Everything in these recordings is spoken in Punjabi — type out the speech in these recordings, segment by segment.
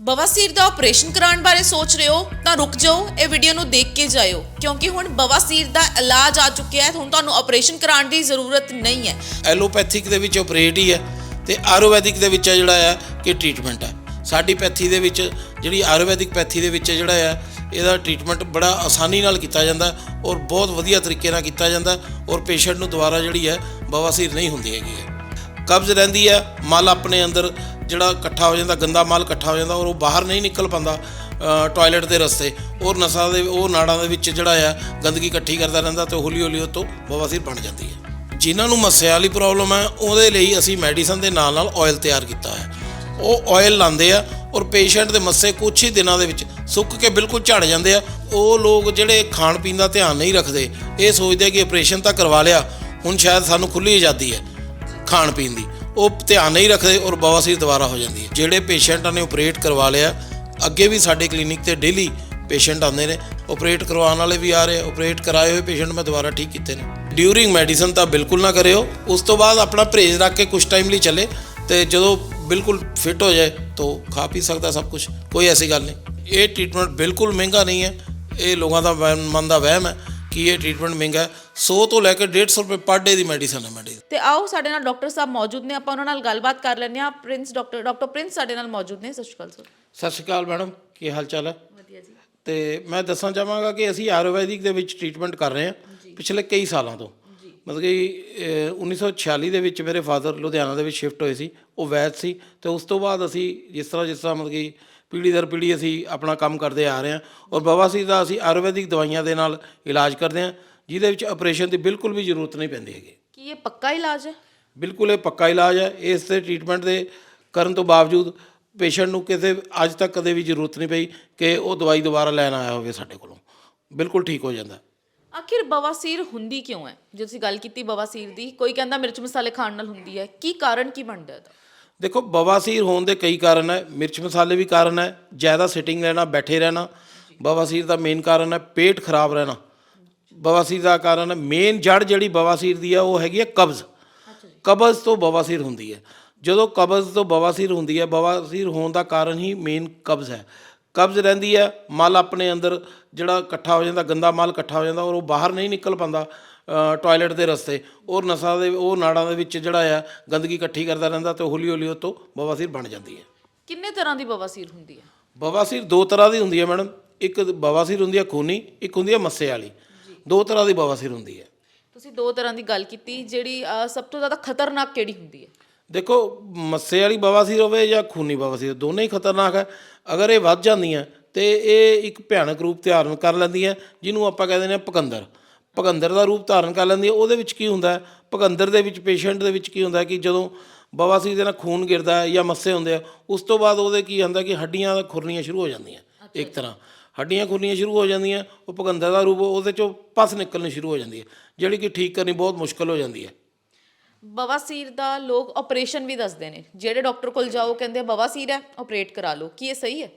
ਬਵਾਸੀਰ ਦਾ ਆਪਰੇਸ਼ਨ ਕਰਾਉਣ ਬਾਰੇ ਸੋਚ ਰਹੇ ਹੋ, ਤਾਂ ਰੁਕ ਜਾਓ, ਇਹ ਵੀਡੀਓ ਨੂੰ ਦੇਖ ਕੇ ਜਾਇਓ। ਕਿਉਂਕਿ ਹੁਣ ਬਵਾਸੀਰ ਦਾ ਇਲਾਜ ਆ ਚੁੱਕਿਆ ਹੈ, ਹੁਣ ਤੁਹਾਨੂੰ ਆਪਰੇਸ਼ਨ ਕਰਾਉਣ ਦੀ ਜ਼ਰੂਰਤ ਨਹੀਂ ਹੈ। ਐਲੋਪੈਥਿਕ ਦੇ ਵਿੱਚ ਆਪਰੇਟ ਹੀ ਹੈ ਤੇ ਆਯੁਰਵੈਦਿਕ ਦੇ ਵਿੱਚ ਜਿਹੜਾ ਹੈ ਕਿ ਟ੍ਰੀਟਮੈਂਟ ਹੈ। ਸਾਡੀ ਪੈਥੀ ਦੇ ਵਿੱਚ, ਜਿਹੜੀ ਆਯੁਰਵੈਦਿਕ ਪੈਥੀ ਦੇ ਵਿੱਚ ਜਿਹੜਾ ਹੈ ਇਹਦਾ ਟ੍ਰੀਟਮੈਂਟ ਬੜਾ ਆਸਾਨੀ ਨਾਲ ਕੀਤਾ ਜਾਂਦਾ ਔਰ ਬਹੁਤ ਵਧੀਆ ਤਰੀਕੇ ਨਾਲ ਕੀਤਾ ਜਾਂਦਾ ਔਰ ਪੇਸ਼ੈਂਟ ਨੂੰ ਦੁਬਾਰਾ ਜਿਹੜੀ ਹੈ ਬਵਾਸੀਰ ਨਹੀਂ ਹੁੰਦੀ ਹੈਗੀ। ਹੈ ਕਬਜ਼ ਰਹਿੰਦੀ ਹੈ, ਮਲ ਆਪਣੇ ਅੰਦਰ ਜਿਹੜਾ ਇਕੱਠਾ ਹੋ ਜਾਂਦਾ, ਗੰਦਾ ਮਾਲ ਇਕੱਠਾ ਹੋ ਜਾਂਦਾ, ਔਰ ਉਹ ਬਾਹਰ ਨਹੀਂ ਨਿਕਲ ਪਾਉਂਦਾ ਟਾਇਲਟ ਦੇ ਰਸਤੇ। ਔਰ ਨਸਾਂ ਦੇ ਉਹ ਨਾੜਾਂ ਦੇ ਵਿੱਚ ਜਿਹੜਾ ਆ, ਗੰਦਗੀ ਇਕੱਠੀ ਕਰਦਾ ਰਹਿੰਦਾ ਤੇ ਹੌਲੀ ਹੌਲੀ ਉਹ ਤੋਂ ਬਵਾਸੀਰ ਬਣ ਜਾਂਦੀ ਹੈ। ਜਿਨ੍ਹਾਂ ਨੂੰ ਮੱਸੇ ਵਾਲੀ ਪ੍ਰੋਬਲਮ ਹੈ, ਉਹਦੇ ਲਈ ਅਸੀਂ ਮੈਡੀਸਨ ਦੇ ਨਾਲ ਨਾਲ ਆਇਲ ਤਿਆਰ ਕੀਤਾ ਹੈ। ਉਹ ਆਇਲ ਲਾਉਂਦੇ ਆ, ਔਰ ਪੇਸ਼ੈਂਟ ਦੇ ਮੱਸੇ ਕੁਛ ਹੀ ਦਿਨਾਂ ਦੇ ਵਿੱਚ ਸੁੱਕ ਕੇ ਬਿਲਕੁਲ ਝੜ ਜਾਂਦੇ ਆ। ਉਹ ਲੋਕ ਜਿਹੜੇ ਖਾਣ ਪੀਣ ਦਾ ਧਿਆਨ ਨਹੀਂ ਰੱਖਦੇ, ਇਹ ਸੋਚਦੇ ਕਿ ਆਪਰੇਸ਼ਨ ਤਾਂ ਕਰਵਾ ਲਿਆ, ਹੁਣ ਸ਼ਾਇਦ ਸਾਨੂੰ ਖੁੱਲੀ ਆਜ਼ਾਦੀ ਹੈ ਖਾਣ ਪੀਣ ਦੀ। ਉਹ ਧਿਆਨ ਨਹੀਂ ਰੱਖਦੇ ਔਰ ਬਵਾਸੀਰ ਦੁਬਾਰਾ ਹੋ ਜਾਂਦੀ ਹੈ। ਜਿਹੜੇ ਪੇਸ਼ੈਂਟਾਂ ਨੇ ਆਪਰੇਟ ਕਰਵਾ ਲਿਆ, ਅੱਗੇ ਵੀ ਸਾਡੇ ਕਲੀਨਿਕ ਤੇ ਡੇਲੀ ਪੇਸ਼ੈਂਟ ਆਉਂਦੇ ਨੇ ਆਪਰੇਟ ਕਰਵਾਉਣ ਵਾਲੇ ਵੀ ਆ ਰਹੇ ਆਪਰੇਟ ਕਰਾਏ ਹੋਏ ਪੇਸ਼ੈਂਟ ਮੈਂ ਦੁਬਾਰਾ ਠੀਕ ਕੀਤੇ ਨੇ। ਡਿਊਰਿੰਗ ਮੈਡੀਸਨ ਤਾਂ ਬਿਲਕੁਲ ਨਾ ਕਰਿਓ, ਉਸ ਤੋਂ ਬਾਅਦ ਆਪਣਾ ਪਰਹੇਜ਼ ਰੱਖ ਕੇ ਕੁਝ ਟਾਈਮ ਲਈ ਚੱਲੇ ਤੇ ਜਦੋਂ ਬਿਲਕੁਲ ਫਿਟ ਹੋ ਜਾਏ ਤਾਂ ਖਾ ਪੀ ਸਕਦਾ ਸਭ ਕੁਝ ਕੋਈ ਐਸੀ ਗੱਲ ਨਹੀਂ। ਇਹ ਟ੍ਰੀਟਮੈਂਟ ਬਿਲਕੁਲ ਮਹਿੰਗਾ ਨਹੀਂ ਹੈ, ਇਹ ਲੋਕਾਂ ਦਾ ਮਨ ਦਾ ਵਹਿਮ ਹੈ ਕਿ ਇਹ ਟ੍ਰੀਟਮੈਂਟ ਮਹਿੰਗਾ ਹੈ। 100 ਤੋਂ ਲੈ ਕੇ 150 ਰੁਪਏ ਪਰ ਡੇ ਦੀ ਮੈਡੀਸਨ ਹੈ ਮੈਡੀ ਆਓ ਸਾਡੇ ਨਾਲ ਡਾਕਟਰ ਸਾਹਿਬ ਮੌਜੂਦ ਨੇ ਆਪਾਂ ਉਹਨਾਂ ਨਾਲ ਗੱਲਬਾਤ ਕਰ ਲੈਂਦੇ ਹਾਂ। ਪ੍ਰਿੰਸ ਡਾਕਟਰ ਡਾਕਟਰ ਪ੍ਰਿੰਸ ਸਾਡੇ ਨਾਲ ਮੌਜੂਦ ਨੇ ਸਤਿ ਸ਼੍ਰੀ ਅਕਾਲ ਸਰ। ਸਤਿ ਸ਼੍ਰੀ ਅਕਾਲ ਮੈਡਮ ਕੀ ਹਾਲ ਚਾਲ ਹੈ? ਵਧੀਆ ਜੀ। ਤੇ ਮੈਂ ਦੱਸਣਾ ਚਾਹਾਂਗਾ ਕਿ ਅਸੀਂ ਆਯੁਰਵੈਦਿਕ ਦੇ ਵਿੱਚ ਟ੍ਰੀਟਮੈਂਟ ਕਰ ਰਹੇ ਹਾਂ ਪਿਛਲੇ ਕਈ ਸਾਲਾਂ ਤੋਂ। ਮਤਲਬ ਕਿ ਅਹ, 1946 ਦੇ ਵਿੱਚ ਮੇਰੇ ਫਾਦਰ ਲੁਧਿਆਣਾ ਦੇ ਵਿੱਚ ਸ਼ਿਫਟ ਹੋਏ ਸੀ ਉਹ ਵੈਦ ਸੀ। ਤੇ ਉਸ ਤੋਂ ਬਾਅਦ ਅਸੀਂ ਜਿਸ ਤਰ੍ਹਾਂ ਜਿਸ ਤਰ੍ਹਾਂ ਮਤਲਬ ਕਿ ਪੀੜ੍ਹੀ ਦਰ ਪੀੜ੍ਹੀ ਅਸੀਂ ਆਪਣਾ ਕੰਮ ਕਰਦੇ ਆ ਰਹੇ ਹਾਂ। ਔਰ ਬਵਾਸੀਰ ਦਾ ਅਸੀਂ ਆਯੁਰਵੈਦਿਕ ਦਵਾਈਆਂ ਦੇ ਨਾਲ ਇਲਾਜ ਕਰਦੇ ਹਾਂ ਜਿਹਦੇ ਵਿੱਚ ਆਪਰੇਸ਼ਨ ਦੀ ਬਿਲਕੁਲ ਵੀ ਜ਼ਰੂਰਤ ਨਹੀਂ ਪੈਂਦੀ ਹੈਗੀ। ਕੀ ਇਹ ਪੱਕਾ ਇਲਾਜ ਹੈ? ਬਿਲਕੁਲ ਇਹ ਪੱਕਾ ਇਲਾਜ ਹੈ। ਇਸ ਤੇ ਟ੍ਰੀਟਮੈਂਟ ਦੇ ਕਰਨ ਤੋਂ ਬਾਵਜੂਦ ਪੇਸ਼ੈਂਟ ਨੂੰ ਕਿਸੇ ਅੱਜ ਤੱਕ ਕਦੇ ਵੀ ਜ਼ਰੂਰਤ ਨਹੀਂ ਪਈ ਕਿ ਉਹ ਦਵਾਈ ਦੁਬਾਰਾ ਲੈਣ ਆਇਆ ਹੋਵੇ ਸਾਡੇ ਕੋਲੋਂ। ਬਿਲਕੁਲ ਠੀਕ ਹੋ ਜਾਂਦਾ। ਆਖਿਰ ਬਵਾਸੀਰ ਹੁੰਦੀ ਕਿਉਂ ਹੈ? ਜੇ ਤੁਸੀਂ ਗੱਲ ਕੀਤੀ ਬਵਾਸੀਰ ਦੀ ਕੋਈ ਕਹਿੰਦਾ ਮਿਰਚ ਮਸਾਲੇ ਖਾਣ ਨਾਲ ਹੁੰਦੀ ਹੈ। ਕੀ ਕਾਰਨ ਕੀ ਬਣਦਾ ਇਹਦਾ? ਦੇਖੋ ਬਵਾਸੀਰ ਹੋਣ ਦੇ ਕਈ ਕਾਰਨ ਹੈ। ਮਿਰਚ ਮਸਾਲੇ ਵੀ ਕਾਰਨ ਹੈ। ਜ਼ਿਆਦਾ ਸਿਟਿੰਗ ਰਹਿਣਾ ਬੈਠੇ ਰਹਿਣਾ। ਬਵਾਸੀਰ ਦਾ ਮੇਨ ਕਾਰਨ ਹੈ। ਪੇਟ ਖਰਾਬ ਰਹਿਣਾ। ਬਵਾਸੀਰ ਦਾ ਕਾਰਨ ਮੇਨ ਜੜ ਜਿਹੜੀ ਬਵਾਸੀਰ ਦੀ ਹੈ ਉਹ ਹੈਗੀ ਹੈ ਕਬਜ਼। ਕਬਜ਼ ਤੋਂ ਬਵਾਸੀਰ ਹੁੰਦੀ ਹੈ। ਜਦੋਂ ਕਬਜ਼ ਤੋਂ ਬਵਾਸੀਰ ਹੁੰਦੀ ਹੈ ਬਵਾਸੀਰ ਹੋਣ ਦਾ ਕਾਰਨ ਹੀ ਮੇਨ ਕਬਜ਼ ਹੈ। ਕਬਜ਼ ਰਹਿੰਦੀ ਹੈ ਮਲ ਆਪਣੇ ਅੰਦਰ ਜਿਹੜਾ ਇਕੱਠਾ ਹੋ ਜਾਂਦਾ ਗੰਦਾ ਮਲ ਇਕੱਠਾ ਹੋ ਜਾਂਦਾ ਔਰ ਉਹ ਬਾਹਰ ਨਹੀਂ ਨਿਕਲ ਪਾਉਂਦਾ ਟਾਇਲਟ ਦੇ ਰਸਤੇ। ਔਰ ਨਸਾਂ ਦੇ ਉਹ ਨਾੜਾਂ ਦੇ ਵਿੱਚ ਜਿਹੜਾ ਆ ਗੰਦਗੀ ਇਕੱਠੀ ਕਰਦਾ ਰਹਿੰਦਾ ਤੇ ਹੌਲੀ ਹੌਲੀ ਉਹ ਤੋਂ ਬਵਾਸੀਰ ਬਣ ਜਾਂਦੀ ਹੈ। ਕਿੰਨੇ ਤਰ੍ਹਾਂ ਦੀ ਬਵਾਸੀਰ ਹੁੰਦੀ ਹੈ? ਬਵਾਸੀਰ ਦੋ ਤਰ੍ਹਾਂ ਦੀ ਹੁੰਦੀ ਹੈ ਮੈਡਮ। ਇੱਕ ਬਵਾਸੀਰ ਹੁੰਦੀ ਹੈ ਖੂਨੀ ਇੱਕ ਹੁੰਦੀ ਹੈ ਮੱਸੇ ਵਾਲੀ। ਦੋ ਤਰ੍ਹਾਂ ਦੀ ਬਵਾਸੀਰ ਹੁੰਦੀ ਹੈ। ਤੁਸੀਂ ਦੋ ਤਰ੍ਹਾਂ ਦੀ ਗੱਲ ਕੀਤੀ ਜਿਹੜੀ ਸਭ ਤੋਂ ਜ਼ਿਆਦਾ ਖਤਰਨਾਕ ਕਿਹੜੀ ਹੁੰਦੀ ਹੈ? ਦੇਖੋ ਮੱਸੇ ਵਾਲੀ ਬਵਾਸੀਰ ਹੋਵੇ ਜਾਂ ਖੂਨੀ ਬਵਾਸੀਰ ਦੋਨੇ ਹੀ ਖਤਰਨਾਕ ਹੈ। ਅਗਰ ਇਹ ਵੱਧ ਜਾਂਦੀਆਂ ਤੇ ਇਹ ਇੱਕ ਭਿਆਨਕ ਰੂਪ ਧਾਰਨ ਕਰ ਲੈਂਦੀਆਂ ਜਿਹਨੂੰ ਆਪਾਂ ਕਹਿੰਦੇ ਨੇ ਪਕੰਦਰ। ਪਕੰਦਰ ਦਾ ਰੂਪ ਧਾਰਨ ਕਰ ਲੈਂਦੀ ਹੈ ਉਹਦੇ ਵਿੱਚ ਕੀ ਹੁੰਦਾ ਹੈ? ਪਕੰਦਰ ਦੇ ਵਿੱਚ ਪੇਸ਼ੈਂਟ ਦੇ ਵਿੱਚ ਕੀ ਹੁੰਦਾ ਹੈ ਕਿ ਜਦੋਂ ਬਵਾਸੀਰ ਦੇ ਨਾਲ ਖੂਨ ਗਿਰਦਾ ਹੈ ਜਾਂ ਮੱਸੇ ਹੁੰਦੇ ਆ ਉਸ ਤੋਂ ਬਾਅਦ ਉਹਦੇ ਕੀ ਹੁੰਦਾ ਕਿ ਹੱਡੀਆਂ ਖੁਰਨੀਆਂ ਸ਼ੁਰੂ ਹੋ ਜਾਂਦੀਆਂ ਇੱਕ ਤਰ੍ਹਾਂ। ਹੱਡੀਆਂ ਖੁਰਨੀਆਂ ਸ਼ੁਰੂ ਹੋ ਜਾਂਦੀਆਂ ਉਹ ਪਕੰਦਰ ਦਾ ਰੂਪ ਉਹਦੇ ਚੋਂ ਪਸ ਨਿਕਲਣੀ ਸ਼ੁਰੂ ਹੋ ਜਾਂਦੀ ਹੈ। ਜਿਹੜੀ ਕਿ ਠੀਕ ਕਰਨੀ ਬਹੁਤ ਮੁਸ਼ਕਲ ਹੋ ਜਾਂਦੀ ਹੈ। ਬਵਾਸੀਰ ਦਾ ਲੋਕ ਆਪਰੇਸ਼ਨ ਵੀ ਦੱਸਦੇ ਨੇ। ਜਿਹੜੇ ਡਾਕਟਰ ਕੋਲ ਜਾਓ ਕਹਿੰਦੇ ਬਵਾਸੀਰ ਹੈ ਆਪਰੇਟ ਕਰਾ ਲਓ। ਕੀ ਇਹ ਸਹੀ ਹੈ?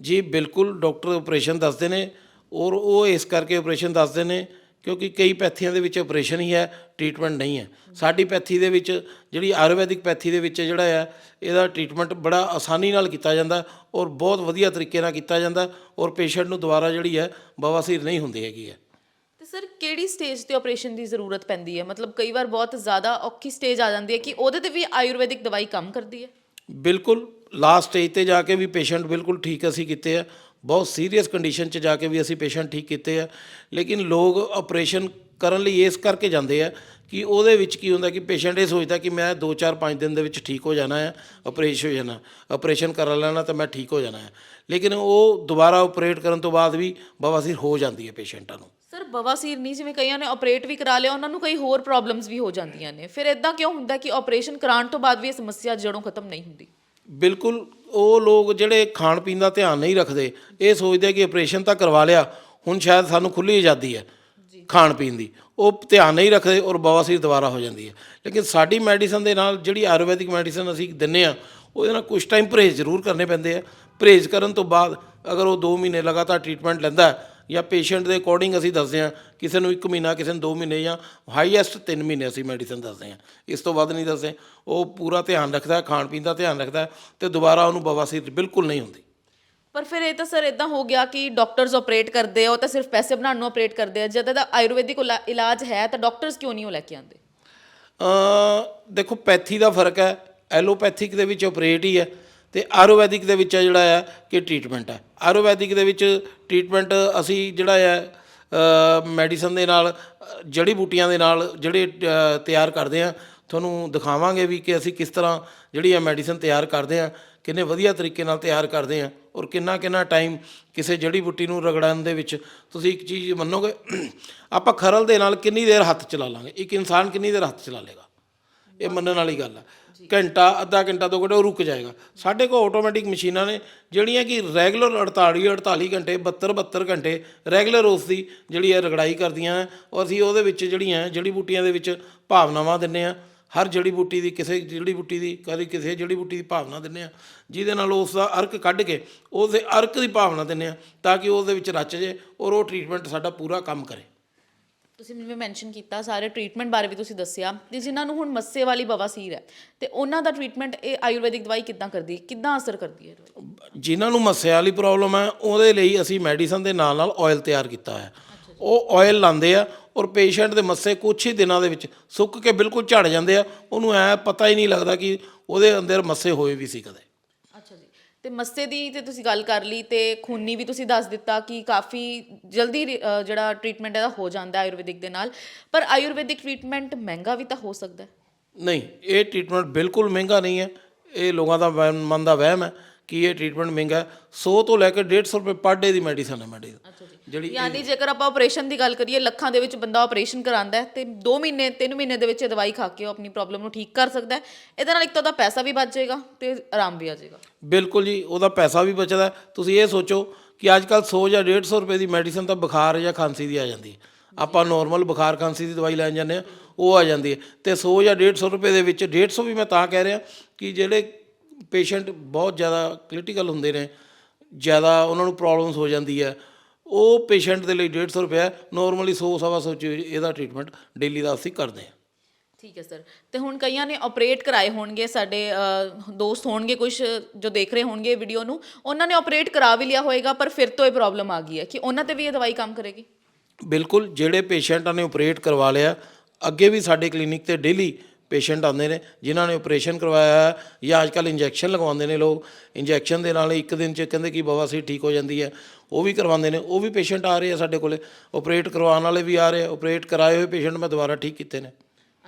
ਜੀ ਬਿਲਕੁਲ ਡਾਕਟਰ ਆਪਰੇਸ਼ਨ ਦੱਸਦੇ ਨੇ ਔਰ ਉਹ ਇਸ ਕਰਕੇ ਆਪਰੇਸ਼ਨ ਦੱਸਦੇ ਨੇ ਕਿਉਂਕਿ ਕਈ ਪੈਥੀਆਂ ਦੇ ਵਿੱਚ ਆਪਰੇਸ਼ਨ ਹੀ ਹੈ ਟ੍ਰੀਟਮੈਂਟ ਨਹੀਂ ਹੈ। ਸਾਡੀ ਪੈਥੀ ਦੇ ਵਿੱਚ ਜਿਹੜੀ ਆਯੁਰਵੈਦਿਕ ਪੈਥੀ ਦੇ ਵਿੱਚ ਜਿਹੜਾ ਹੈ ਇਹਦਾ ਟ੍ਰੀਟਮੈਂਟ ਬੜਾ ਆਸਾਨੀ ਨਾਲ ਕੀਤਾ ਜਾਂਦਾ ਔਰ ਬਹੁਤ ਵਧੀਆ ਤਰੀਕੇ ਨਾਲ ਕੀਤਾ ਜਾਂਦਾ ਔਰ ਪੇਸ਼ੈਂਟ ਨੂੰ ਦੁਬਾਰਾ ਜਿਹੜੀ ਹੈ ਬਵਾਸੀਰ ਨਹੀਂ ਹੁੰਦੀ ਹੈਗੀ ਹੈ। ਤੇ ਸਰ ਕਿਹੜੀ ਸਟੇਜ ਤੇ ਆਪਰੇਸ਼ਨ ਦੀ ਜ਼ਰੂਰਤ ਪੈਂਦੀ ਹੈ? ਮਤਲਬ ਕਈ ਵਾਰ ਬਹੁਤ ਜ਼ਿਆਦਾ ਔਖੀ ਸਟੇਜ ਆ ਜਾਂਦੀ ਹੈ ਕਿ ਉਹਦੇ ਤੇ ਵੀ ਆਯੁਰਵੈਦਿਕ ਦਵਾਈ ਕੰਮ ਕਰਦੀ ਹੈ? ਬਿਲਕੁਲ ਲਾਸਟ ਸਟੇਜ ਤੇ ਜਾ ਕੇ ਵੀ ਪੇਸ਼ੈਂਟ ਬਿਲਕੁਲ ਠੀਕ ਅਸੀਂ ਕੀਤੇ ਆ। ਬਹੁਤ ਸੀਰੀਅਸ ਕੰਡੀਸ਼ਨ 'ਚ ਜਾ ਕੇ ਵੀ ਅਸੀਂ ਪੇਸ਼ੈਂਟ ਠੀਕ ਕੀਤੇ ਆ। ਲੇਕਿਨ ਲੋਕ ਆਪਰੇਸ਼ਨ ਕਰਨ ਲਈ ਇਸ ਕਰਕੇ ਜਾਂਦੇ ਆ ਕਿ ਉਹਦੇ ਵਿੱਚ ਕੀ ਹੁੰਦਾ ਕਿ ਪੇਸ਼ੈਂਟ ਇਹ ਸੋਚਦਾ ਕਿ ਮੈਂ 2-4 5 ਦਿਨ ਦੇ ਵਿੱਚ ਠੀਕ ਹੋ ਜਾਣਾ ਹੈ ਆਪਰੇਸ਼ਨ ਹੋ ਜਾਣਾ ਆਪਰੇਸ਼ਨ ਕਰਾ ਲੈਣਾ ਤਾਂ ਮੈਂ ਠੀਕ ਹੋ ਜਾਣਾ ਹੈ ਲੇਕਿਨ ਉਹ ਦੁਬਾਰਾ ਆਪਰੇਟ ਕਰਨ ਤੋਂ ਬਾਅਦ ਵੀ ਬਵਾਸੀਰ ਹੋ ਜਾਂਦੀ ਹੈ ਪੇਸ਼ੈਂਟਾਂ ਨੂੰ। ਸਰ, ਬਵਾਸੀਰ ਨਹੀਂ, ਜਿਵੇਂ ਕਈਆਂ ਨੇ ਆਪਰੇਟ ਵੀ ਕਰਾ ਲਿਆ, ਉਹਨਾਂ ਨੂੰ ਕਈ ਹੋਰ ਪ੍ਰੋਬਲਮਸ ਵੀ ਹੋ ਜਾਂਦੀਆਂ ਨੇ। ਫਿਰ ਇਦਾਂ ਕਿਉਂ ਹੁੰਦਾ ਕਿ ਆਪਰੇਸ਼ਨ ਕਰਾਉਣ ਤੋਂ ਬਾਅਦ ਵੀ ਇਹ ਸਮੱਸਿਆ ਜੜੋਂ ਖਤਮ ਨਹੀਂ ਹੁੰਦੀ? ਬਿਲਕੁਲ ਉਹ ਲੋਕ ਜਿਹੜੇ ਖਾਣ ਪੀਣ ਦਾ ਧਿਆਨ ਨਹੀਂ ਰੱਖਦੇ ਇਹ ਸੋਚਦੇ ਆ ਕਿ ਆਪਰੇਸ਼ਨ ਤਾਂ ਕਰਵਾ ਲਿਆ ਹੁਣ ਸ਼ਾਇਦ ਸਾਨੂੰ ਖੁੱਲੀ ਆਜ਼ਾਦੀ ਹੈ ਖਾਣ ਪੀਣ ਦੀ। ਉਹ ਧਿਆਨ ਨਹੀਂ ਰੱਖਦੇ ਔਰ ਬਵਾਸੀਰ ਦੁਬਾਰਾ ਹੋ ਜਾਂਦੀ ਹੈ। ਲੇਕਿਨ ਸਾਡੀ ਮੈਡੀਸਨ ਦੇ ਨਾਲ ਜਿਹੜੀ ਆਯੁਰਵੈਦਿਕ ਮੈਡੀਸਨ ਅਸੀਂ ਦਿੰਨੇ ਆ ਉਹਦੇ ਨਾਲ ਕੁਝ ਟਾਈਮ ਪਰਹੇਜ਼ ਜ਼ਰੂਰ ਕਰਨੇ ਪੈਂਦੇ ਆ। ਪਰਹੇਜ਼ ਕਰਨ ਤੋਂ ਬਾਅਦ ਅਗਰ ਉਹ 2 ਮਹੀਨੇ ਲਗਾਤਾਰ ਟ੍ਰੀਟਮੈਂਟ ਲੈਂਦਾ ਹੈ ਜਾਂ ਪੇਸ਼ੈਂਟ ਦੇ ਅਕੋਰਡਿੰਗ ਅਸੀਂ ਦੱਸਦੇ ਹਾਂ ਕਿਸੇ ਨੂੰ 1 ਮਹੀਨਾ ਕਿਸੇ ਨੂੰ 2 ਮਹੀਨੇ ਜਾਂ ਹਾਈਐਸਟ 3 ਮਹੀਨੇ ਅਸੀਂ ਮੈਡੀਸਨ ਦੱਸਦੇ ਹਾਂ। ਇਸ ਤੋਂ ਵੱਧ ਨਹੀਂ ਦੱਸਦੇ। ਉਹ ਪੂਰਾ ਧਿਆਨ ਰੱਖਦਾ ਖਾਣ ਪੀਣ ਦਾ ਧਿਆਨ ਰੱਖਦਾ ਤੇ ਦੁਬਾਰਾ ਉਹਨੂੰ ਬਵਾਸੀਰ ਬਿਲਕੁਲ ਨਹੀਂ ਹੁੰਦੀ। ਪਰ ਫਿਰ ਇਹ ਤਾਂ ਸਰ ਇਦਾਂ ਹੋ ਗਿਆ ਕਿ ਡਾਕਟਰਸ ਆਪਰੇਟ ਕਰਦੇ ਆ ਉਹ ਤਾਂ ਸਿਰਫ ਪੈਸੇ ਬਣਾਉਣ ਨੂੰ ਆਪਰੇਟ ਕਰਦੇ ਆ। ਜਦ ਇਹਦਾ ਆਯੁਰਵੈਦਿਕ ਇਲਾ- ਇਲਾਜ ਹੈ ਤਾਂ ਡਾਕਟਰਸ ਕਿਉਂ ਨਹੀਂ ਉਹ ਲੈ ਕੇ ਆਉਂਦੇ? ਅ ਦੇਖੋ ਪੈਥੀ ਦਾ ਫ਼ਰਕ ਹੈ ਐਲੋਪੈਥਿਕ ਦੇ ਵਿੱਚ ਆਪਰੇਟ ਹੀ ਹੈ। ਤੇ ਆਯੁਰਵੈਦਿਕ ਦੇ ਵਿੱਚ ਜਿਹੜਾ ਹੈ ਕਿ ਟ੍ਰੀਟਮੈਂਟ ਹੈ ਆਯੁਰਵੈਦਿਕ ਦੇ ਵਿੱਚ ਟ੍ਰੀਟਮੈਂਟ ਅਸੀਂ ਜਿਹੜਾ ਹੈ ਮੈਡੀਸਨ ਦੇ ਨਾਲ, ਜੜੀ ਬੂਟੀਆਂ ਦੇ ਨਾਲ ਜਿਹੜੇ ਤਿਆਰ ਕਰਦੇ ਆ, ਤੁਹਾਨੂੰ ਦਿਖਾਵਾਂਗੇ ਵੀ ਕਿ ਅਸੀਂ ਕਿਸ ਤਰ੍ਹਾਂ ਜਿਹੜੀ ਹੈ ਮੈਡੀਸਨ ਤਿਆਰ ਕਰਦੇ ਆ, ਕਿੰਨੇ ਵਧੀਆ ਤਰੀਕੇ ਨਾਲ ਤਿਆਰ ਕਰਦੇ ਆ ਔਰ ਕਿੰਨਾ ਕਿੰਨਾ ਟਾਈਮ ਕਿਸੇ ਜੜੀ ਬੂਟੀ ਨੂੰ ਰਗੜਨ ਦੇ ਵਿੱਚ ਤੁਸੀਂ ਇੱਕ ਚੀਜ਼ ਮੰਨੋਗੇ, ਆਪਾਂ ਖਰਲ ਦੇ ਨਾਲ ਕਿੰਨੀ ਦੇਰ ਹੱਥ ਚਲਾ ਲਾਂਗੇ, ਇੱਕ ਇਨਸਾਨ ਕਿੰਨੀ ਦੇਰ ਹੱਥ ਚਲਾ ਲੇਗਾ ਇਹ ਮੰਨਣ ਵਾਲੀ ਗੱਲ ਹੈ ਘੰਟਾ ਅੱਧਾ ਘੰਟਾ ਦੋ ਘੰਟੇ ਉਹ ਰੁਕ ਜਾਏਗਾ। ਸਾਡੇ ਕੋਲ ਆਟੋਮੈਟਿਕ ਮਸ਼ੀਨਾਂ ਨੇ ਜਿਹੜੀਆਂ ਕਿ ਰੈਗੂਲਰ 48 48 ਘੰਟੇ 72 72 ਘੰਟੇ ਰੈਗੂਲਰ ਉਸ ਦੀ ਜਿਹੜੀ ਹੈ ਰਗੜਾਈ ਕਰਦੀਆਂ ਔਰ ਅਸੀਂ ਉਹਦੇ ਵਿੱਚ ਜਿਹੜੀਆਂ ਜੜੀ ਬੂਟੀਆਂ ਦੇ ਵਿੱਚ ਭਾਵਨਾਵਾਂ ਦਿੰਨੇ ਆ ਹਰ ਜੜੀ ਬੂਟੀ ਦੀ ਕਿਸੇ ਜੜੀ ਬੂਟੀ ਦੀ ਕਦੀ ਕਿਸੇ ਜੜੀ ਬੂਟੀ ਦੀ ਭਾਵਨਾ ਦਿੰਨੇ ਆ ਜਿਹਦੇ ਨਾਲ ਉਸ ਦਾ ਅਰਕ ਕੱਢ ਕੇ ਉਸ ਦੇ ਅਰਕ ਦੀ ਭਾਵਨਾ ਦਿੰਨੇ ਆ ਤਾਂ ਕਿ ਉਸ ਦੇ ਵਿੱਚ ਰਚ ਜੇ ਔਰ ਉਹ ਟ੍ਰੀਟਮੈਂਟ ਸਾਡਾ ਪੂਰਾ ਕੰਮ ਕਰੇ। ਤੁਸੀਂ ਮੈਨੂੰ ਮੈਂਸ਼ਨ ਕੀਤਾ ਸਾਰੇ ਟ੍ਰੀਟਮੈਂਟ ਬਾਰੇ ਵੀ ਤੁਸੀਂ ਦੱਸਿਆ ਤੇ ਜਿਨ੍ਹਾਂ ਨੂੰ ਹੁਣ ਮੱਸੇ ਵਾਲੀ ਬਵਾਸੀਰ ਹੈ ਤੇ ਉਹਨਾਂ ਦਾ ਟ੍ਰੀਟਮੈਂਟ ਇਹ ਆਯੁਰਵੈਦਿਕ ਦਵਾਈ ਕਿੱਦਾਂ ਕਰਦੀ ਹੈ ਕਿੱਦਾਂ ਅਸਰ ਕਰਦੀ ਹੈ ਜਿਨ੍ਹਾਂ ਨੂੰ ਮੱਸਿਆ ਵਾਲੀ ਪ੍ਰੋਬਲਮ ਹੈ ਉਹਦੇ ਲਈ ਅਸੀਂ ਮੈਡੀਸਨ ਦੇ ਨਾਲ ਨਾਲ ਆਇਲ ਤਿਆਰ ਕੀਤਾ ਹੈ। ਉਹ ਆਇਲ ਲਾਉਂਦੇ ਆ ਔਰ ਪੇਸ਼ੈਂਟ ਦੇ ਮੱਸੇ ਕੁਛ ਹੀ ਦਿਨਾਂ ਦੇ ਵਿੱਚ ਸੁੱਕ ਕੇ ਬਿਲਕੁਲ ਝੜ ਜਾਂਦੇ ਆ ਉਹਨੂੰ ਐ ਪਤਾ ਹੀ ਨਹੀਂ ਲੱਗਦਾ ਕਿ ਉਹਦੇ ਅੰਦਰ ਮੱਸੇ ਹੋਏ ਵੀ ਸੀ ਕਦੇ। ਤੇ ਮੱਸੇ ਦੀ ਤੇ ਤੁਸੀਂ ਗੱਲ ਕਰ ਲਈ ਤੇ ਖੂਨੀ ਵੀ ਤੁਸੀਂ ਦੱਸ ਦਿੱਤਾ ਕਿ ਕਾਫੀ ਜਲਦੀ ਰਿ- ਅ, ਜਿਹੜਾ ਟ੍ਰੀਟਮੈਂਟ ਇਹਦਾ ਹੋ ਜਾਂਦਾ ਹੈ ਆਯੁਰਵੈਦਿਕ ਦੇ ਨਾਲ। ਪਰ ਆਯੁਰਵੈਦਿਕ ਟ੍ਰੀਟਮੈਂਟ ਮਹਿੰਗਾ ਵੀ ਤਾਂ ਹੋ ਸਕਦਾ ਹੈ। ਨਹੀਂ ਇਹ ਟ੍ਰੀਟਮੈਂਟ ਬਿਲਕੁਲ ਮਹਿੰਗਾ ਨਹੀਂ ਹੈ। ਇਹ ਲੋਕਾਂ ਦਾ ਵਹਿਮ- ਮਨ ਦਾ ਵਹਿਮ ਹੈ। ਕਿ ਇਹ ਟ੍ਰੀਟਮੈਂਟ ਮਹਿੰਗਾ ਹੈ? 100 ਤੋਂ ਲੈ ਕੇ 150 ਰੁਪਏ ਪਰ ਡੇ ਦੀ ਮੈਡੀਸਨ ਹੈ ਮੈਡੀਸਨ ਜਿਹੜੀ ਯਾਨੀ ਜੇਕਰ ਆਪਾਂ ਆਪਰੇਸ਼ਨ ਦੀ ਗੱਲ ਕਰੀਏ ਲੱਖਾਂ ਦੇ ਵਿੱਚ ਬੰਦਾ ਆਪਰੇਸ਼ਨ ਕਰਾਉਂਦਾ ਹੈ ਤੇ 2 ਮਹੀਨੇ 3 ਮਹੀਨੇ ਦੇ ਵਿੱਚ ਇਹ ਦਵਾਈ ਖਾ ਕੇ ਉਹ ਆਪਣੀ ਪ੍ਰੋਬਲਮ ਨੂੰ ਠੀਕ ਕਰ ਸਕਦਾ ਹੈ। ਇਹਦੇ ਨਾਲ ਇੱਕ ਤਾਂ ਉਹਦਾ ਪੈਸਾ ਵੀ ਬਚ ਜਾਏਗਾ ਤੇ ਆਰਾਮ ਵੀ ਆ ਜਾਏਗਾ। ਬਿਲਕੁਲ ਜੀ ਉਹਦਾ ਪੈਸਾ ਵੀ ਬਚਦਾ ਹੈ। ਤੁਸੀਂ ਇਹ ਸੋਚੋ ਕਿ ਅੱਜ ਕੱਲ 100 ਜਾਂ 150 ਰੁਪਏ ਦੀ ਮੈਡੀਸਨ ਤਾਂ ਬੁਖਾਰ ਜਾਂ ਖਾਂਸੀ ਦੀ ਆ ਜਾਂਦੀ ਹੈ। ਆਪਾਂ ਨਾਰਮਲ ਬੁਖਾਰ ਖਾਂਸੀ ਦੀ ਦਵਾਈ ਲੈਣ ਜਾਂਦੇ ਆ ਉਹ ਆ ਜਾਂਦੀ ਹੈ। ਤੇ 100 ਜਾਂ 150 ਰੁਪਏ ਦੇ ਵਿੱਚ 150 ਵੀ ਮੈਂ ਤਾਂ ਕਹਿ ਰਿਹਾ ਕਿ ਜਿਹੜੇ ਪੇਸ਼ੈਂਟ ਬਹੁਤ ਜ਼ਿਆਦਾ ਕ੍ਰਿਟੀਕਲ ਹੁੰਦੇ ਨੇ ਜ਼ਿਆਦਾ ਉਹਨਾਂ ਨੂੰ ਪ੍ਰੋਬਲਮਸ ਹੋ ਜਾਂਦੀ ਹੈ। ਉਹ ਪੇਸ਼ੈਂਟ ਦੇ ਲਈ 150 ਰੁਪਏ ਨਾਰਮਲੀ 100 ਸਵਾ ਸੌ 'ਚ ਇਹਦਾ ਟ੍ਰੀਟਮੈਂਟ ਡੇਲੀ ਦਾ ਅਸੀਂ ਕਰਦੇ ਹਾਂ। ਠੀਕ ਹੈ ਸਰ। ਤੇ ਹੁਣ ਕਈਆਂ ਨੇ ਆਪਰੇਟ ਕਰਾਏ ਹੋਣਗੇ ਸਾਡੇ ਦੋਸਤ ਹੋਣਗੇ ਕੁਝ ਜੋ ਦੇਖ ਰਹੇ ਹੋਣਗੇ ਵੀਡੀਓ ਨੂੰ ਉਹਨਾਂ ਨੇ ਆਪਰੇਟ ਕਰਾ ਵੀ ਲਿਆ ਹੋਏਗਾ ਪਰ ਫਿਰ ਤੋਂ ਇਹ ਪ੍ਰੋਬਲਮ ਆ ਗਈ ਹੈ ਕਿ ਉਹਨਾਂ ਤੇ ਵੀ ਇਹ ਦਵਾਈ ਕੰਮ ਕਰੇਗੀ? ਬਿਲਕੁਲ ਜਿਹੜੇ ਪੇਸ਼ੈਂਟਾਂ ਨੇ ਆਪਰੇਟ ਕਰਵਾ ਲਿਆ ਅੱਗੇ ਵੀ ਸਾਡੇ ਕਲੀਨਿਕ ਤੇ ਡੇਲੀ ਪੇਸ਼ੈਂਟ ਆਉਂਦੇ ਨੇ ਜਿਨ੍ਹਾਂ ਨੇ ਆਪਰੇਸ਼ਨ ਕਰਵਾਇਆ ਹੈ ਜਾਂ ਅੱਜਕੱਲ ਇੰਜੈਕਸ਼ਨ ਲਗਵਾਉਂਦੇ ਨੇ ਲੋਕ। ਇੰਜੈਕਸ਼ਨ ਦੇ ਨਾਲ ਇੱਕ ਦਿਨ ਚ ਕਹਿੰਦੇ ਕਿ ਬਵਾਸੀਰ ਠੀਕ ਹੋ ਜਾਂਦੀ ਹੈ। ਉਹ ਵੀ ਕਰਵਾਉਂਦੇ ਨੇ ਉਹ ਵੀ ਪੇਸ਼ੈਂਟ ਆ ਰਹੇ ਆ ਸਾਡੇ ਕੋਲੇ। ਆਪਰੇਟ ਕਰਵਾਉਣ ਵਾਲੇ ਵੀ ਆ ਰਹੇ ਆ ਆਪਰੇਟ ਕਰਾਏ ਹੋਏ ਪੇਸ਼ੈਂਟ ਮੈਂ ਦੁਬਾਰਾ ਠੀਕ ਕੀਤੇ ਨੇ।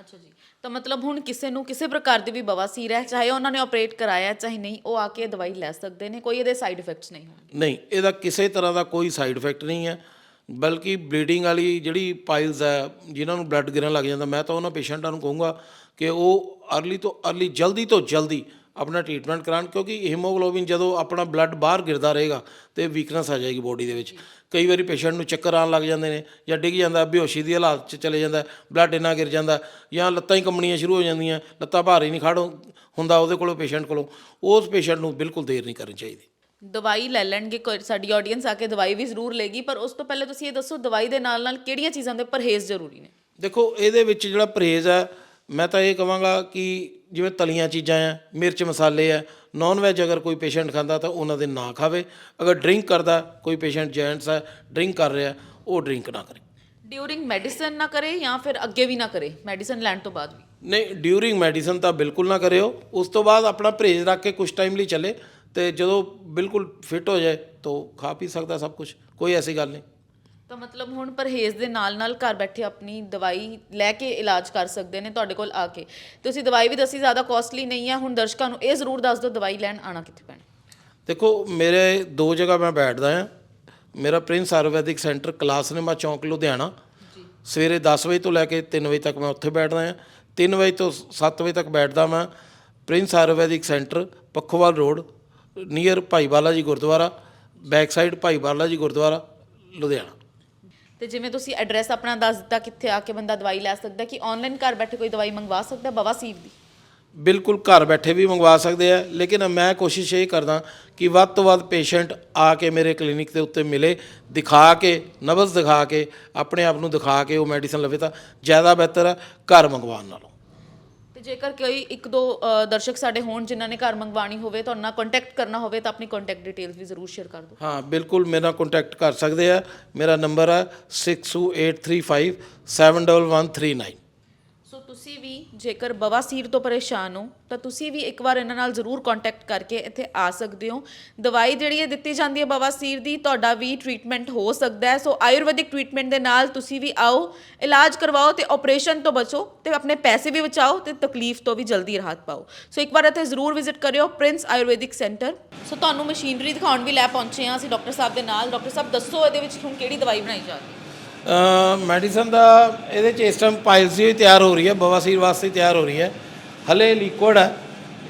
ਅੱਛਾ ਜੀ। ਤਾਂ ਮਤਲਬ ਹੁਣ ਕਿਸੇ ਨੂੰ ਕਿਸੇ ਪ੍ਰਕਾਰ ਦੀ ਵੀ ਬਵਾਸੀਰ ਹੈ ਚਾਹੇ ਉਹਨਾਂ ਨੇ ਆਪਰੇਟ ਕਰਾਇਆ ਚਾਹੇ ਨਹੀਂ ਉਹ ਆ ਕੇ ਦਵਾਈ ਲੈ ਸਕਦੇ ਨੇ ਕੋਈ ਇਹਦੇ ਸਾਈਡ ਇਫੈਕਟਸ ਨਹੀਂ ਹੋਣਗੇ। ਨਹੀਂ ਇਹਦਾ ਕਿਸੇ ਤਰ੍ਹਾਂ ਦਾ ਕੋਈ ਸਾਈਡ ਇਫੈਕਟ ਨਹੀਂ ਹੈ। ਬਲਕਿ ਬਲੀਡਿੰਗ ਵਾਲੀ ਜਿਹੜੀ ਪਾਈਲਸ ਹੈ, ਜਿਨ੍ਹਾਂ ਨੂੰ ਬਲੱਡ ਗਿਰਨ ਲੱਗ ਜਾਂਦਾ, ਮੈਂ ਤਾਂ ਉਹਨਾਂ ਪੇਸ਼ੈਂਟਾਂ ਨੂੰ ਕਹੂੰਗਾ ਕਿ ਉਹ ਅਰਲੀ ਤੋਂ ਅਰਲੀ ਜਲਦੀ ਤੋਂ ਜਲਦੀ ਆਪਣਾ ਟ੍ਰੀਟਮੈਂਟ ਕਰਾਉਣ, ਕਿਉਂਕਿ ਹੀਮੋਗਲੋਬਿਨ ਜਦੋਂ ਆਪਣਾ ਬਲੱਡ ਬਾਹਰ ਗਿਰਦਾ ਰਹੇਗਾ ਤੇ ਵੀਕਨੈਸ ਆ ਜਾਏਗੀ ਬੋਡੀ ਦੇ ਵਿੱਚ। ਕਈ ਵਾਰੀ ਪੇਸ਼ੈਂਟ ਨੂੰ ਚੱਕਰ ਆਉਣ ਲੱਗ ਜਾਂਦੇ ਨੇ ਜਾਂ ਡਿੱਗ ਜਾਂਦਾ, ਬੇਹੋਸ਼ੀ ਦੀ ਹਾਲਾਤ 'ਚ ਚਲੇ ਜਾਂਦਾ ਬਲੱਡ ਇੰਨਾ ਗਿਰ ਜਾਂਦਾ, ਜਾਂ ਲੱਤਾਂ ਹੀ ਕੰਬਣੀਆਂ ਸ਼ੁਰੂ ਹੋ ਜਾਂਦੀਆਂ, ਲੱਤਾਂ ਭਾਰੀ ਨਹੀਂ ਖੜ ਹੁੰਦਾ ਉਹਦੇ ਕੋਲੋਂ ਪੇਸ਼ੈਂਟ ਕੋਲੋਂ, ਉਸ ਪੇਸ਼ੈਂਟ ਨੂੰ ਬਿਲਕੁਲ ਦੇਰ ਨਹੀਂ ਕਰਨੀ ਚਾਹੀਦੀ। ਦਵਾਈ ਲੈ ਲੈਣਗੇ ਕੋਈ ਸਾਡੀ ਆਡੀਅנס ਆ ਕੇ ਦਵਾਈ ਵੀ ਜ਼ਰੂਰ ਲੇਗੀ ਪਰ ਉਸ ਤੋਂ ਪਹਿਲੇ ਤੁਸੀਂ ਇਹ ਦੱਸੋ ਦਵਾਈ ਦੇ ਨਾਲ ਨਾਲ ਕਿਹੜੀਆਂ ਚੀਜ਼ਾਂ ਦੇ ਪਰਹੇਜ਼ ਜ਼ਰੂਰੀ ਨੇ? ਦੇਖੋ ਇਹਦੇ ਵਿੱਚ ਜਿਹੜਾ ਪਰਹੇਜ਼ ਹੈ ਮੈਂ ਤਾਂ ਇਹ ਕਹਾਂਗਾ ਕਿ ਜਿਵੇਂ ਤਲੀਆਂ ਚੀਜ਼ਾਂ ਆ ਮਿਰਚ ਮਸਾਲੇ ਆ ਨਾਨ ਵੈਜ ਅਗਰ ਕੋਈ ਪੇਸ਼ੈਂਟ ਖਾਂਦਾ ਤਾਂ ਉਹਨਾਂ ਦੇ ਨਾ ਖਾਵੇ। ਅਗਰ ਡਰਿੰਕ ਕਰਦਾ ਕੋਈ ਪੇਸ਼ੈਂਟ ਜੈਂਟਸ ਹੈ ਡਰਿੰਕ ਕਰ ਰਿਹਾ ਉਹ ਡਰਿੰਕ ਨਾ ਕਰੇ। ਡਿਊਰਿੰਗ ਮੈਡੀਸਨ ਨਾ ਕਰੇ ਜਾਂ ਫਿਰ ਅੱਗੇ ਵੀ ਨਾ ਕਰੇ? ਮੈਡੀਸਨ ਲੈਣ ਤੋਂ ਬਾਅਦ ਵੀ? ਨਹੀਂ ਡਿਊਰਿੰਗ ਮੈਡੀਸਨ ਤਾਂ ਬਿਲਕੁਲ ਨਾ ਕਰਿਓ। ਉਸ ਤੋਂ ਬਾਅਦ ਆਪਣਾ ਪਰਹੇਜ਼ ਰੱਖ ਕੇ ਕੁਝ ਟਾਈਮ ਲਈ ਚੱਲੇ। ਤੇ ਜਦੋਂ ਬਿਲਕੁਲ ਫਿਟ ਹੋ ਜਾਏ ਤਾਂ ਖਾ ਪੀ ਸਕਦਾ ਸਭ ਕੁਝ ਕੋਈ ਐਸੀ ਗੱਲ ਨਹੀਂ। ਤਾਂ ਮਤਲਬ ਹੁਣ ਪਰਹੇਜ਼ ਦੇ ਨਾਲ ਨਾਲ ਘਰ ਬੈਠੇ ਆਪਣੀ ਦਵਾਈ ਲੈ ਕੇ ਇਲਾਜ ਕਰ ਸਕਦੇ ਨੇ ਤੁਹਾਡੇ ਕੋਲ ਆ ਕੇ। ਤੁਸੀਂ ਦਵਾਈ ਵੀ ਦੱਸੀ ਜ਼ਿਆਦਾ ਕਾਸਟਲੀ ਨਹੀਂ ਹੈ ਹੁਣ ਦਰਸ਼ਕਾਂ ਨੂੰ ਇਹ ਜ਼ਰੂਰ ਦੱਸ ਦਿਓ ਦਵਾਈ ਲੈਣ ਆਣਾ ਕਿੱਥੇ ਪੈਣਾ। ਦੇਖੋ ਮੇਰੇ ਦੋ ਜਗ੍ਹਾ ਮੈਂ ਬੈਠਦਾ ਹਾਂ। ਮੇਰਾ ਪ੍ਰਿੰਸ ਆਯੁਰਵੈਦਿਕ ਸੈਂਟਰ ਕਲਾਸਨੇਮਾ ਚੌਂਕ ਲੁਧਿਆਣਾ। ਸਵੇਰੇ 10 ਵਜੇ ਤੋਂ ਲੈ ਕੇ 3 ਵਜੇ ਤੱਕ ਮੈਂ ਉੱਥੇ ਬੈਠਦਾ ਹਾਂ। 3 ਵਜੇ ਤੋਂ 7 ਵਜੇ ਤੱਕ ਬੈਠਦਾ ਮੈਂ Prince Ayurvedic centre Pakhowal road. Near Bhai Bala ji Gurdwara back side ਭਾਈ ਬਾਲਾ ਜੀ ਗੁਰਦੁਆਰਾ ਲੁਧਿਆਣਾ। ਤੇ ਜਿਵੇਂ ਤੁਸੀਂ ਐਡਰੈਸ ਆਪਣਾ ਦੱਸ ਦਿੱਤਾ ਕਿੱਥੇ ਆ ਕੇ ਬੰਦਾ ਦਵਾਈ ਲੈ ਸਕਦਾ ਕਿ ਆਨਲਾਈਨ ਘਰ ਬੈਠੇ ਕੋਈ ਦਵਾਈ ਮੰਗਵਾ ਸਕਦਾ ਬਵਾਸੀਰ ਦੀ? ਬਿਲਕੁਲ ਘਰ ਬੈਠੇ ਵੀ ਮੰਗਵਾ ਸਕਦੇ ਆ ਲੇਕਿਨ ਮੈਂ ਕੋਸ਼ਿਸ਼ ਇਹ ਕਰਦਾ ਕਿ ਵੱਧ ਤੋਂ ਵੱਧ ਪੇਸ਼ੈਂਟ ਆ ਕੇ ਮੇਰੇ ਕਲੀਨਿਕ ਦੇ ਉੱਤੇ ਮਿਲੇ ਦਿਖਾ ਕੇ ਨਬਜ਼ ਦਿਖਾ ਕੇ ਆਪਣੇ ਆਪ ਨੂੰ ਦਿਖਾ ਕੇ ਉਹ ਮੈਡੀਸਨ ਲਵੇ ਤਾਂ ਜ਼ਿਆਦਾ ਬਿਹਤਰ ਹੈ ਘਰ ਮੰਗਵਾਉਣ ਨਾਲੋਂ। ਜੇਕਰ ਕੋਈ ਇੱਕ ਦੋ ਅ, ਦਰਸ਼ਕ ਸਾਡੇ ਹੋਣ ਜਿਨ੍ਹਾਂ ਨੇ ਘਰ ਮੰਗਵਾਣੀ ਹੋਵੇ ਤੁਹਾਡੇ ਨਾਲ ਕੰਟੈਕਟ ਕਰਨਾ ਹੋਵੇ ਤਾਂ ਆਪਣੀ ਕੰਟੈਕਟ ਡਿਟੇਲਸ ਵੀ ਜ਼ਰੂਰ ਸ਼ੇਅਰ ਕਰ ਦਿਓ। ਹਾਂ ਬਿਲਕੁਲ ਮੇਰਾ ਨਾਲ ਕੰਟੈਕਟ ਕਰ ਸਕਦੇ ਆ। ਮੇਰਾ ਨੰਬਰ ਹੈ 6283571139 ਸੋ ਤੁਸੀਂ ਵੀ ਜੇਕਰ ਬਵਾਸੀਰ ਤੋਂ ਪਰੇਸ਼ਾਨ ਹੋ, ਤਾਂ ਤੁਸੀਂ ਵੀ ਇੱਕ ਵਾਰ ਇਹਨਾਂ ਨਾਲ ਜ਼ਰੂਰ ਕੰਟੈਕਟ ਕਰਕੇ ਇੱਥੇ ਆ ਸਕਦੇ ਹੋ। ਦਵਾਈ ਜਿਹੜੀ ਹੈ ਦਿੱਤੀ ਜਾਂਦੀ ਹੈ ਬਵਾਸੀਰ ਦੀ, ਤੁਹਾਡਾ ਵੀ ਟ੍ਰੀਟਮੈਂਟ ਹੋ ਸਕਦਾ ਹੈ। ਸੋ ਆਯੁਰਵੈਦਿਕ ਟ੍ਰੀਟਮੈਂਟ ਦੇ ਨਾਲ ਤੁਸੀਂ ਵੀ ਆਓ, ਇਲਾਜ ਕਰਵਾਓ ਤੇ ਆਪਰੇਸ਼ਨ ਤੋਂ ਬਚੋ ਤੇ ਆਪਣੇ ਪੈਸੇ ਵੀ ਬਚਾਓ ਤੇ ਤਕਲੀਫ ਤੋਂ ਵੀ ਜਲਦੀ ਰਾਹਤ ਪਾਓ। ਸੋ ਇੱਕ ਵਾਰ ਇੱਥੇ ਜ਼ਰੂਰ ਵਿਜ਼ਿਟ ਕਰਿਓ ਪ੍ਰਿੰਸ ਆਯੁਰਵੈਦਿਕ ਸੈਂਟਰ ਸੋ ਤੁਹਾਨੂੰ ਮਸ਼ੀਨਰੀ ਦਿਖਾਉਣ ਵੀ ਲੈ ਪਹੁੰਚੇ ਹਾਂ ਅਸੀਂ, ਡਾਕਟਰ ਸਾਹਿਬ ਦੇ ਨਾਲ। ਡਾਕਟਰ ਸਾਹਿਬ, ਦੱਸੋ ਇਹਦੇ ਵਿੱਚ ਹੁਣ ਕਿਹੜੀ ਦਵਾਈ ਬਣਾਈ ਜਾ ਹੈ? ਮੈਡੀਸਨ ਦਾ ਇਹਦੇ ਚ ਇਸ ਟਾਈਮ ਪਾਇਲਸੀ ਤਿਆਰ ਹੋ ਰਹੀ ਹੈ ਬਵਾਸੀਰ ਵਾਸਤੇ ਤਿਆਰ ਹੋ ਰਹੀ ਹੈ। ਹਲੇ ਲਿਕੁਇਡ ਹੈ।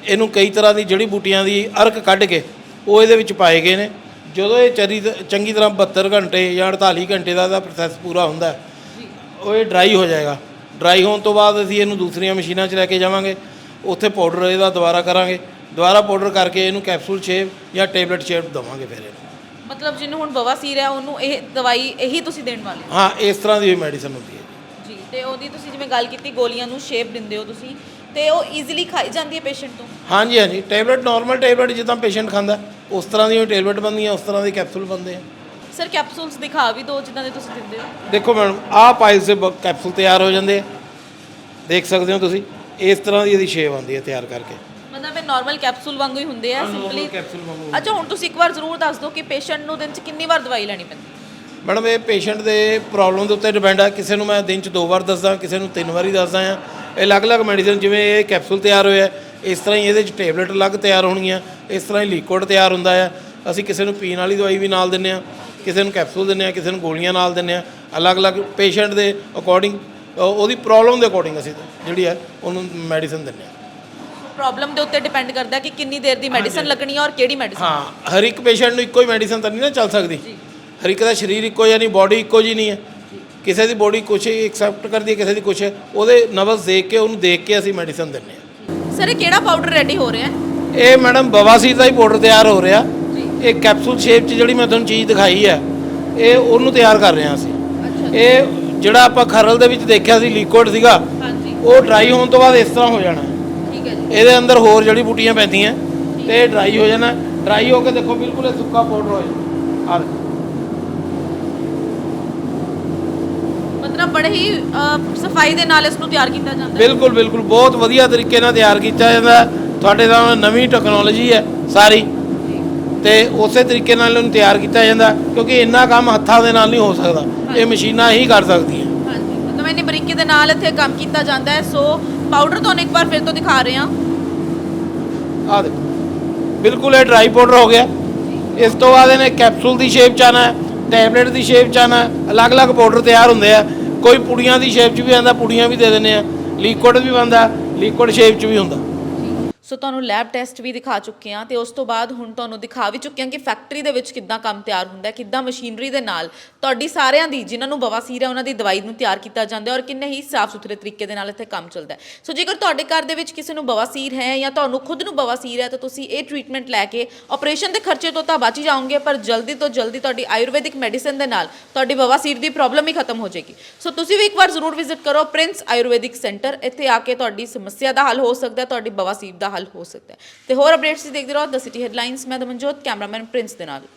ਇਹਨੂੰ ਕਈ ਤਰ੍ਹਾਂ ਦੀ ਜੜੀ ਬੂਟੀਆਂ ਦੀ ਅਰਕ ਕੱਢ ਕੇ ਉਹ ਇਹਦੇ ਵਿੱਚ ਪਾਏ ਗਏ ਨੇ। ਜਦੋਂ ਇਹ ਚਰੀ ਚੰਗੀ ਤਰ੍ਹਾਂ 72 ਘੰਟੇ ਜਾਂ 48 ਘੰਟੇ ਦਾ ਇਹਦਾ ਪ੍ਰੋਸੈਸ ਪੂਰਾ ਹੁੰਦਾ ਹੈ, ਉਹ ਇਹ ਡਰਾਈ ਹੋ ਜਾਏਗਾ। ਡਰਾਈ ਹੋਣ ਤੋਂ ਬਾਅਦ ਅਸੀਂ ਇਹਨੂੰ ਦੂਸਰੀਆਂ ਮਸ਼ੀਨਾਂ 'ਚ ਲੈ ਕੇ ਜਾਵਾਂਗੇ। ਉੱਥੇ ਪਾਊਡਰ ਇਹਦਾ ਦੁਬਾਰਾ ਕਰਾਂਗੇ। ਦੁਬਾਰਾ ਪਾਊਡਰ ਕਰਕੇ ਇਹਨੂੰ ਕੈਪਸੂਲ ਸ਼ੇਪ ਜਾਂ ਟੇਬਲੇਟ ਸ਼ੇਪ ਦਵਾਂਗੇ ਫਿਰ ਇਹਨੂੰ। ਮਤਲਬ ਜਿਹਨੂੰ ਹੁਣ ਬਵਾਸੀਰ ਹੈ ਉਹਨੂੰ ਇਹ ਦਵਾਈ ਇਹੀ ਤੁਸੀਂ ਦੇਣ ਵਾਲੇ ਹੋ? ਹਾਂ ਇਸ ਤਰ੍ਹਾਂ ਦੀ ਮੈਡੀਸਨ ਹੁੰਦੀ ਹੈ ਜੀ। ਤੇ ਉਹਦੀ ਤੁਸੀਂ ਜਿਵੇਂ ਗੱਲ ਕੀਤੀ ਗੋਲੀਆਂ ਨੂੰ ਸ਼ੇਪ ਦਿੰਦੇ ਹੋ ਤੁਸੀਂ ਤੇ ਉਹ ਈਜ਼ੀਲੀ ਖਾਈ ਜਾਂਦੀ ਹੈ ਪੇਸ਼ੈਂਟ ਤੋਂ? ਹਾਂਜੀ ਹਾਂਜੀ ਟੇਬਲੇਟ ਨਾਰਮਲ ਟੇਬਲੇਟ ਜਿੱਦਾਂ ਪੇਸ਼ੈਂਟ ਖਾਂਦਾ ਉਸ ਤਰ੍ਹਾਂ ਦੀ ਟੇਬਲੇਟ ਬਣਦੀਆਂ ਉਸ ਤਰ੍ਹਾਂ ਦੇ ਕੈਪਸੂਲ ਬਣਦੇ ਆ। ਸਰ ਕੈਪਸੂਲਸ ਦਿਖਾ ਵੀ ਦਿਓ ਜਿੱਦਾਂ ਦੇ ਤੁਸੀਂ ਦਿੰਦੇ ਹੋ। ਦੇਖੋ ਮੈਡਮ ਆਹ ਪਾਈਲਸ ਦੇ ਬ- ਕੈਪਸੂਲ ਤਿਆਰ ਹੋ ਜਾਂਦੇ ਆ। ਦੇਖ ਸਕਦੇ ਹੋ ਤੁਸੀਂ ਇਸ ਤਰ੍ਹਾਂ ਦੀ ਇਹਦੀ ਸ਼ੇਪ ਆਉਂਦੀ ਹੈ ਤਿਆਰ ਕਰਕੇ। ਮਤਲਬ ਇਹ ਨਾਰਮਲ ਕੈਪਸੂਲ ਵਾਂਗੂ ਹੀ ਹੁੰਦੇ ਆ ਸਿੰਪਲੀ ਕੈਪਸੂਲ ਵਾਂਗੂ ਅੱਛਾ ਹੁਣ ਤੁਸੀਂ ਇੱਕ ਵਾਰ ਜ਼ਰੂਰ ਦੱਸ ਦਿਓ ਕਿ ਪੇਸ਼ੈਂਟ ਨੂੰ ਦਿਨ 'ਚ ਕਿੰਨੀ ਵਾਰ ਦਵਾਈ ਲੈਣੀ ਪੈਂਦੀ? ਹੈ ਮੈਡਮ ਇਹ ਪੇਸ਼ੈਂਟ ਦੇ ਪ੍ਰੋਬਲਮ ਦੇ ਉੱਤੇ ਡਿਪੈਂਡ ਆ। ਕਿਸੇ ਨੂੰ ਮੈਂ ਦਿਨ ਚ ਦੋ ਵਾਰ ਦੱਸਦਾ ਕਿਸੇ ਨੂੰ ਤਿੰਨ ਵਾਰੀ ਦੱਸਦਾ ਆ। ਇਹ ਅਲੱਗ-ਅਲੱਗ ਮੈਡੀਸਨ ਜਿਵੇਂ ਇਹ ਕੈਪਸੂਲ ਤਿਆਰ ਹੋਇਆ ਇਸ ਤਰ੍ਹਾਂ ਹੀ ਇਹਦੇ ਚ ਟੇਬਲੇਟ ਅਲੱਗ ਤਿਆਰ ਹੋਣਗੀਆਂ ਇਸ ਤਰ੍ਹਾਂ ਹੀ ਲਿਕੁਇਡ ਤਿਆਰ ਹੁੰਦਾ ਆ। ਅਸੀਂ ਕਿਸੇ ਨੂੰ ਪੀਣ ਵਾਲੀ ਦਵਾਈ ਵੀ ਨਾਲ ਦਿੰਨੇ ਆ ਕਿਸੇ ਨੂੰ ਕੈਪਸੂਲ ਦਿੰਨੇ ਆ ਕਿਸੇ ਨੂੰ ਗੋਲੀਆਂ ਨਾਲ ਦਿੰਨੇ ਆ। ਅਲੱਗ-ਅਲੱਗ ਪੇਸ਼ੈਂਟ ਦੇ ਅਕੋਰਡਿੰਗ ਉਹਦੀ ਪ੍ਰੋਬਲਮ ਦੇ ਅਕੋਰਡਿੰਗ ਅਸੀਂ ਜਿਹੜੀ ਹੈ ਉਹਨੂੰ ਮੈਡੀਸਨ ਦਿੰਨੇ ਆ। ਪ੍ਰੋਬਲਮ ਦੇ ਉੱਤੇ ਡਿਪੈਂਡ ਕਰਦਾ ਕਿ ਕਿੰਨੀ ਦੇਰ ਦੀ ਮੈਡੀਸਨ ਲੱਗਣੀ ਹੈ ਔਰ ਕਿਹੜੀ ਮੈਡੀਸਨ ਹਾਂ ਹਰ ਇੱਕ ਪੇਸ਼ੈਂਟ ਨੂੰ ਇੱਕੋ ਹੀ ਮੈਡੀਸਨ ਤਾਂ ਨਹੀਂ ਨਾ ਚੱਲ ਸਕਦੀ। ਹਰ ਇੱਕ ਦਾ ਸਰੀਰ ਇੱਕੋ ਜਿਹਾ ਨਹੀਂ ਬਾਡੀ ਇੱਕੋ ਜਿਹੀ ਨਹੀਂ ਹੈ। ਕਿਸੇ ਦੀ ਬਾਡੀ ਕੁਛ ਐਕਸੈਪਟ ਕਰਦੀ ਹੈ ਕਿਸੇ ਦੀ ਕੁਛ। ਉਹਦੇ ਨਬਜ਼ ਦੇਖ ਕੇ ਉਹਨੂੰ ਦੇਖ ਕੇ ਅਸੀਂ ਮੈਡੀਸਨ ਦਿੰਨੇ ਆ ਸਰ ਇਹ ਕਿਹੜਾ ਪਾਊਡਰ ਰੈਡੀ ਹੋ ਰਿਹਾ ਹੈ? ਇਹ ਮੈਡਮ ਬਵਾਸੀਰ ਦਾ ਹੀ ਪਾਊਡਰ ਤਿਆਰ ਹੋ ਰਿਹਾ। ਇਹ ਕੈਪਸੂਲ ਸ਼ੇਪ 'ਚ ਜਿਹੜੀ ਮੈਂ ਤੁਹਾਨੂੰ ਚੀਜ਼ ਦਿਖਾਈ ਹੈ ਇਹ ਉਹਨੂੰ ਤਿਆਰ ਕਰ ਰਹੇ ਹਾਂ ਅਸੀਂ। ਅੱਛਾ। ਇਹ ਜਿਹੜਾ ਆਪਾਂ ਖਰਲ ਦੇ ਵਿੱਚ ਦੇਖਿਆ ਸੀ ਲਿਕੁਇਡ ਸੀਗਾ ਹਾਂਜੀ। ਉਹ ਡਰਾਈ ਹੋਣ ਤੋਂ ਬਾਅਦ ਇਸ ਤਰ੍ਹਾਂ ਹੋ ਜਾਣਾ। ਇਹਦੇ ਅੰਦਰ ਹੋਰ ਜੜੀ ਬੂਟੀਆਂ ਪੈਂਦੀਆਂ ਤੇ ਇਹ ਡਰਾਈ ਹੋ ਜਾਣਾ। ਡਰਾਈ ਹੋ ਕੇ ਦੇਖੋ ਬਿਲਕੁਲ ਇਹ ਸੁੱਕਾ ਪਾਊਡਰ ਹੋ ਜਾਣਾ ਆ ਦੇਖੋ। ਮਤਲਬ ਬੜੇ ਹੀ ਅ, ਸਫ਼ਾਈ ਦੇ ਨਾਲ ਇਸ ਨੂੰ ਤਿਆਰ ਕੀਤਾ ਜਾਂਦਾ ਹੈ। ਬਿਲਕੁਲ ਬਿਲਕੁਲ। ਬਹੁਤ ਵਧੀਆ ਤਰੀਕੇ ਨਾਲ ਤਿਆਰ ਕੀਤਾ ਜਾਂਦਾ। ਤੁਹਾਡੇ ਸਾਹਮਣੇ ਨਵੀਂ ਟੈਕਨੋਲੋਜੀ ਹੈ ਸਾਰੀ। ਤੇ ਉਸੇ ਤਰੀਕੇ ਨਾਲ ਇਹਨੂੰ ਤਿਆਰ ਕੀਤਾ ਜਾਂਦਾ ਕਿਉਂਕਿ ਇੰਨਾ ਕੰਮ ਹੱਥਾਂ ਦੇ ਨਾਲ ਨਹੀਂ ਹੋ ਸਕਦਾ। ਇਹ ਮਸ਼ੀਨਾਂ ਹੀ ਕਰ ਸਕਦੀਆਂ। ਹਾਂਜੀ। ਮਤਲਬ ਇੰਨੀ ਬਰੀਕੀ ਦੇ ਨਾਲ ਇੱਥੇ ਕੰਮ ਕੀਤਾ ਜਾਂਦਾ ਹੈ ਸੋ ਪਾਊਡਰ ਤੁਹਾਨੂੰ ਇੱਕ ਵਾਰ ਫਿਰ ਤੋਂ ਦਿਖਾ ਰਹੇ ਹਾਂ। ਆ ਦੇਖੋ। ਬਿਲਕੁਲ ਇਹ ਡਰਾਈ ਪਾਊਡਰ ਹੋ ਗਿਆ। ਇਸ ਤੋਂ ਬਾਅਦ ਇਹਨੇ ਕੈਪਸੂਲ ਦੀ ਸ਼ੇਪ ਚ ਆਣਾ ਟੈਬਲੇਟ ਦੀ ਸ਼ੇਪ ਚ ਆਣਾ ਅਲੱਗ-ਅਲੱਗ ਪਾਊਡਰ ਤਿਆਰ ਹੁੰਦੇ ਆ। ਕੋਈ ਪੁੜੀਆਂ ਦੀ ਸ਼ੇਪ ਚ ਵੀ ਆਂਦਾ ਪੁੜੀਆਂ ਵੀ ਦੇ ਦਿੰਦੇ ਆ। ਲਿਕੁਇਡ ਵੀ ਬੰਦਾ ਲਿਕੁਇਡ ਸ਼ੇਪ ਚ ਵੀ ਹੁੰਦਾ। ਸੋ ਤੁਹਾਨੂੰ ਲੈਬ ਟੈਸਟ ਵੀ ਦਿਖਾ ਚੁੱਕੇ ਹਾਂ ਤੇ ਉਸ ਤੋਂ ਬਾਅਦ ਹੁਣ ਤੁਹਾਨੂੰ ਦਿਖਾ ਵੀ ਚੁੱਕੇ ਹਾਂ ਕਿ ਫੈਕਟਰੀ ਦੇ ਵਿੱਚ ਕਿੱਦਾਂ ਕੰਮ ਤਿਆਰ ਹੁੰਦਾ ਹੈ, ਕਿੱਦਾਂ ਮਸ਼ੀਨਰੀ ਦੇ ਨਾਲ ਤੁਹਾਡੀ ਸਾਰਿਆਂ ਦੀ, ਜਿਨ੍ਹਾਂ ਨੂੰ ਬਵਾਸੀਰ ਹੈ, ਉਹਨਾਂ ਦੀ ਦਵਾਈ ਨੂੰ ਤਿਆਰ ਕੀਤਾ ਜਾਂਦਾ ਔਰ ਕਿੰਨੇ ਹੀ ਸਾਫ਼ ਸੁਥਰੇ ਤਰੀਕੇ ਦੇ ਨਾਲ ਇੱਥੇ ਕੰਮ ਚੱਲਦਾ ਸੋ ਜੇਕਰ ਤੁਹਾਡੇ ਘਰ ਦੇ ਵਿੱਚ ਕਿਸੇ ਨੂੰ ਬਵਾਸੀਰ ਹੈ ਜਾਂ ਤੁਹਾਨੂੰ ਖੁਦ ਨੂੰ ਬਵਾਸੀਰ ਹੈ ਤਾਂ ਤੁਸੀਂ ਇਹ ਟ੍ਰੀਟਮੈਂਟ ਲੈ ਕੇ ਆਪਰੇਸ਼ਨ ਦੇ ਖਰਚੇ ਤੋਂ ਤਾਂ ਬਚ ਹੀ ਜਾਓਗੇ, ਪਰ ਜਲਦੀ ਤੋਂ ਜਲਦੀ ਤੁਹਾਡੀ ਆਯੁਰਵੈਦਿਕ ਮੈਡੀਸਿਨ ਦੇ ਨਾਲ ਤੁਹਾਡੀ ਬਵਾਸੀਰ ਦੀ ਪ੍ਰੋਬਲਮ ਹੀ ਖਤਮ ਹੋ ਜਾਏਗੀ। ਸੋ ਤੁਸੀਂ ਵੀ ਇੱਕ ਵਾਰ ਜ਼ਰੂਰ ਵਿਜ਼ਿਟ ਕਰੋ ਪ੍ਰਿੰਸ ਆਯੁਰਵੈਦਿਕ ਸੈਂਟਰ ਇੱਥੇ ਆ ਕੇ ਤੁਹਾਡੀ ਸਮੱਸਿਆ ਦਾ ਹੱਲ ਹੋ ਸਕਦਾ ਤੁਹਾਡੀ ਬਵਾਸੀਰ ਦਾ ਹੱਲ ਹੋ ਸਕਦਾ ਹੈ। ਤੇ ਹੋਰ ਅਪਡੇਟਸ ਦੇਖਦੇ ਰਹੋ ਦ ਸਿਟੀ ਹੈਡਲਾਈਨਸ ਮੈਂ ਦਮਨਜੋਤ, ਕੈਮਰਾਮੈਨ ਪ੍ਰਿੰਸ ਦੇ ਨਾਲ।